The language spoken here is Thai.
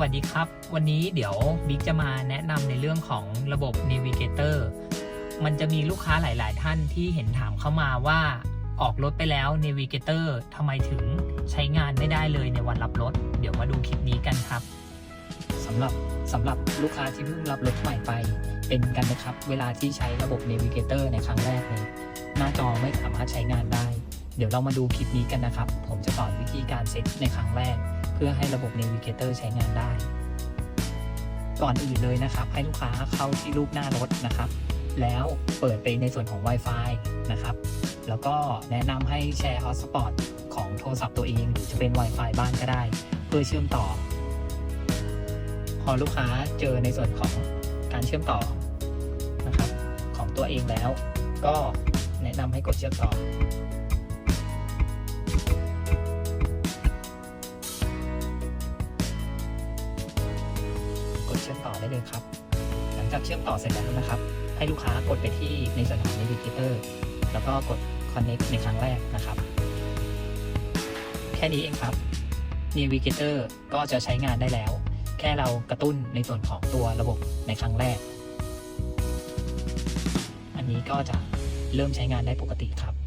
วัสดีครับ วันนี้เดี๋ยวบิ๊กจะมาแนะนำในเรื่องของระบบ Navigator มันจะมีลูกค้าหลาย ๆ ท่านที่เห็นถามเข้ามาว่าออกรถไปแล้ว Navigator ทำไมถึงใช้งานไม่ได้เลยในวันรับรถ เดี๋ยวมาดูคลิปนี้กันครับสำหรับสำหรับลูกค้าที่เพิ่งรับรถใหม่ไป เป็นกันนะครับ เวลาที่ใช้ระบบ Navigator ในครั้งแรกเลยหน้าจอไม่สามารถใช้งานได้ เดี๋ยวเรามาดูคลิปนี้กันนะครับ ผมจะสอนวิธีการเซตในครั้งแรก พื่อให้ระบบ Navigator ใช้งานได้ ก่อนอื่นเลยนะครับ ให้ลูกค้าเข้าที่รูปหน้ารถนะครับ แล้วเปิดไปในส่วนของ Wi-Fi นะครับ แล้วก็แนะนำให้แชร์ Hotspot ของโทรศัพท์ตัวเอง หรือจะเป็น Wi-Fi บ้านก็ได้ เพื่อเชื่อมต่อ พอลูกค้าเจอในส่วนของการเชื่อมต่อนะครับ ของตัวเองแล้ว ก็แนะนำให้กดเชื่อมต่อ เชื่อมต่อได้เลยครับ หลังจากเชื่อมต่อเสร็จแล้วนะครับ ให้ลูกค้ากดไปที่ในส่วนของ Navigator แล้วก็กด Connect ในครั้งแรกนะครับ แค่นี้เองครับ Navigator ก็จะใช้งานได้แล้ว แค่เรากระตุ้นในส่วนของตัวระบบในครั้งแรก อันนี้ก็จะเริ่มใช้งานได้ปกติครับ